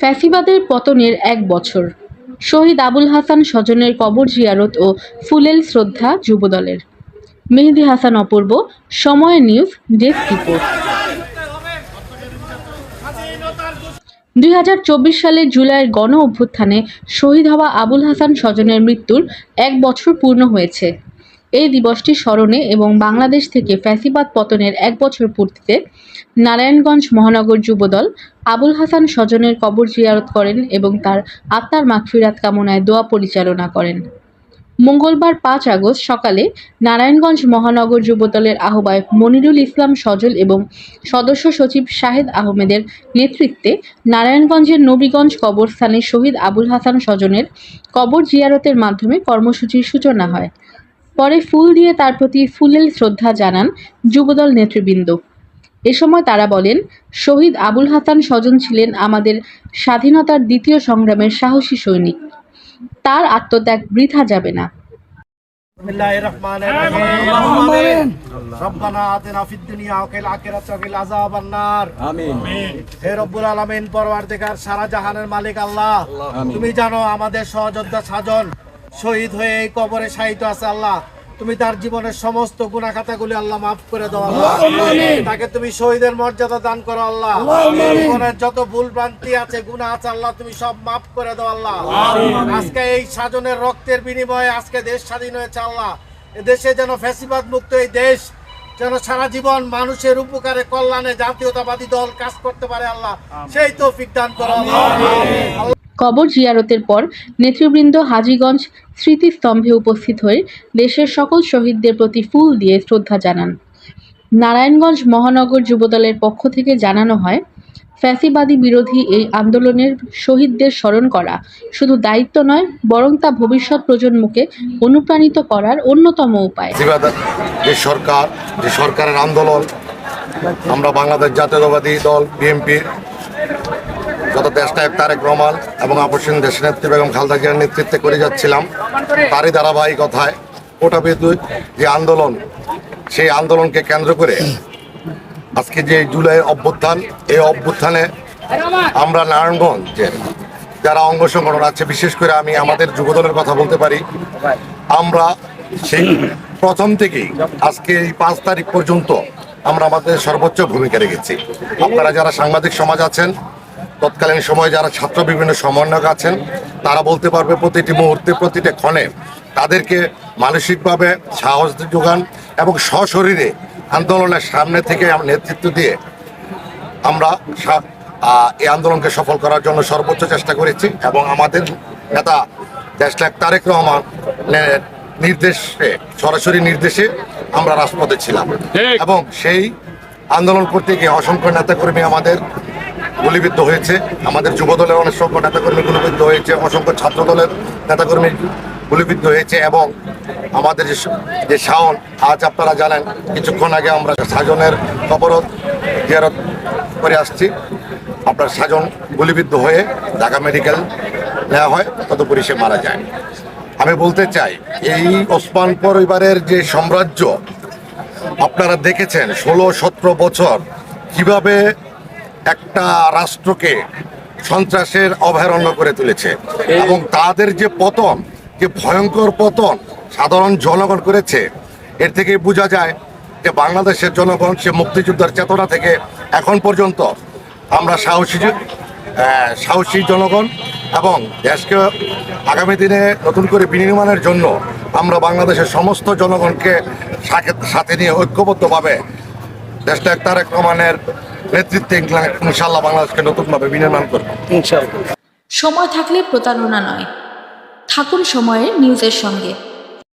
ফ্যাসিবাদের পতনের এক বছর। শহীদ আবুল হাসান স্বজনের কবর জিয়ারত ও ফুলেল শ্রদ্ধা যুবদলের। মেহেদি হাসান অপূর্ব, সময় নিউজ, ডেস্ক রিপোর্ট। দুই হাজার চব্বিশ সালের জুলাইয়ের গণ অভ্যুত্থানে শহীদ হওয়া আবুল হাসান স্বজনের মৃত্যুর এক বছর পূর্ণ হয়েছে। এই দিবসটি স্মরণে এবং বাংলাদেশ থেকে ফ্যাসিবাদ পতনের এক বছর পূর্তিতে নারায়ণগঞ্জ মহানগর যুবদল আবুল হাসান স্বজনের কবর জিয়ারত করেন এবং তার আত্মার মাগফিরাত কামনায় দোয়া পরিচালনা করেন। মঙ্গলবার পাঁচ আগস্ট সকালে নারায়ণগঞ্জ মহানগর যুবদলের আহ্বায়ক মনিরুল ইসলাম সজল এবং সদস্য সচিব শাহেদ আহমেদের নেতৃত্বে নারায়ণগঞ্জের নবীগঞ্জ কবরস্থানে শহীদ আবুল হাসান স্বজনের কবর জিয়ারতের মাধ্যমে কর্মসূচির সূচনা হয়। পরে ফুল দিয়ে তার প্রতি ফুলেল শ্রদ্ধা জানান যুবদল নেতৃবৃন্দ এ সময় তারা বলেন শহীদ আবুল হাসান স্বজন ছিলেন আমাদের স্বাধীনতার দ্বিতীয় সংগ্রামের সাহসী সৈনিক তার আত্মত্যাগ বৃথা যাবে না بسم الله الرحمن الرحيم ربنا آتنا في الدنيا وفي الآخرة وقنا عذاب النار হে রব্বুল আলামিন পরওয়ারদিগার সারা জাহানের মালিক আল্লাহ তুমি জানো আমাদের সহযোদ্ধা সাজন শহীদ হয়ে এই কবরে শায়িত আছে আল্লাহ তুমি তার জীবনের সমস্ত গুণাখাতাগুলি আল্লাহ মাফ করে দাও আল্লাহ। তাকে তুমি শহীদের মর্যাদা দান করো আল্লাহ। জীবনের যত ভুল ভ্রান্তি আছে গুনাহ আছে আল্লাহ তুমি সব মাফ করে দাও আল্লাহ। আজকে এই সাজনের রক্তের বিনিময়ে আজকে দেশ স্বাধীন হয়েছে আল্লাহ। দেশে যেন ফ্যাসিবাদ মুক্ত এই দেশ যেন সারা জীবন মানুষের উপকারে কল্যাণে জাতীয়তাবাদী দল কাজ করতে পারে আল্লাহ। সেই তৌফিক দান করো আল্লাহ। কবর জিয়ারতের পর নেতৃবৃন্দ হাজীগঞ্জ স্মৃতিস্তম্ভে উপস্থিত হয়ে দেশের সকল শহীদদের প্রতি ফুল দিয়ে শ্রদ্ধা জানান। নারায়ণগঞ্জ মহানগর যুবদলের পক্ষ থেকে জানানো হয়, ফ্যাসিবাদী বিরোধী এই আন্দোলনের শহীদদের স্মরণ করা শুধু দায়িত্ব নয়, বরং তা ভবিষ্যৎ প্রজন্মকে অনুপ্রাণিত করার অন্যতম উপায়। যে সরকার, যে সরকারের আন্দোলন, আমরা বাংলাদেশ জাতীয়তাবাদী দল বিএনপি যত দেশনায়ক তারেক রহমান এবং আপসীন দেশনেত্রী বেগম খালদা জিয়ার নেতৃত্বে করে যাচ্ছিলাম। তারই ধারাবাহিকতায় ওটা বিদ্যুৎ যে আন্দোলন, সেই আন্দোলনকে কেন্দ্র করে আজকে যে জুলাই অভ্যুত্থান, এই অভ্যুত্থানে আমরা নারায়ণগঞ্জের যারা অঙ্গ সংগঠন আছে, বিশেষ করে আমি আমাদের যুবদলের কথা বলতে পারি, আমরা সেই প্রথম থেকেই আজকে এই পাঁচ তারিখ পর্যন্ত আমরা আমাদের সর্বোচ্চ ভূমিকা রেখেছি। আপনারা যারা সাংবাদিক সমাজ আছেন তৎকালীন সময়ে যারা ছাত্র বিভিন্ন সমন্বয়ক আছেন তারা বলতে পারবে প্রতিটি মুহূর্তে প্রতিটা ক্ষণে তাদেরকে মানসিকভাবে সাহস যোগান এবং সশরীরে আন্দোলনের সামনে থেকে নেতৃত্ব দিয়ে আমরা এই আন্দোলনকে সফল করার জন্য সর্বোচ্চ চেষ্টা করেছি এবং আমাদের নেতা দেশনায়ক তারেক রহমানের নির্দেশে সরাসরি নির্দেশে আমরা রাজপথে ছিলাম। এবং সেই আন্দোলন করতে গিয়ে অসংখ্য নেতাকর্মী আমাদের গুলিবিদ্ধ হয়েছে। আমাদের যুবদলের অনেক সংখ্য নেতাকর্মী গুলিবিদ্ধ হয়েছে, অসংখ্য ছাত্র দলের নেতাকর্মী গুলিবিদ্ধ হয়েছে এবং আমাদের যে যে শাওন, আজ আপনারা জানেন, কিছুক্ষণ আগে আমরা সাজনের অবরোধ জিয়ারত করে আসছি। আপনার সাজন গুলিবিদ্ধ হয়ে ঢাকা মেডিকেল নেওয়া হয়, তদুপরি সে মারা যায়। আমি বলতে চাই, এই ওসমান পরিবারের যে সাম্রাজ্য, আপনারা দেখেছেন, ষোলো সতেরো বছর কীভাবে একটা রাষ্ট্রকে সন্ত্রাসের অভয়ারণ্য করে তুলেছে। এবং তাদের যে পতন যে ভয়ঙ্কর পতন সাধারণ জনগণ করেছে এর থেকে বোঝা যায় যে বাংলাদেশের জনগণ সে মুক্তিযোদ্ধার চেতনা থেকে এখন পর্যন্ত আমরা সাহসী সাহসী জনগণ এবং দেশকে আগামী দিনে নতুন করে বিনির্মাণের জন্য আমরা বাংলাদেশের সমস্ত জনগণকে সাথে- সাথে নিয়ে ঐক্যবদ্ধভাবে দেশটা তারেক রহমানের নেতৃত্বে ইনশাল্লাহ বাংলাদেশকে নতুনভাবে বিনির্মাণ করবে। সময় থাকলে প্রতারণা নয়। থাকুন সময়ের নিউজের সঙ্গে।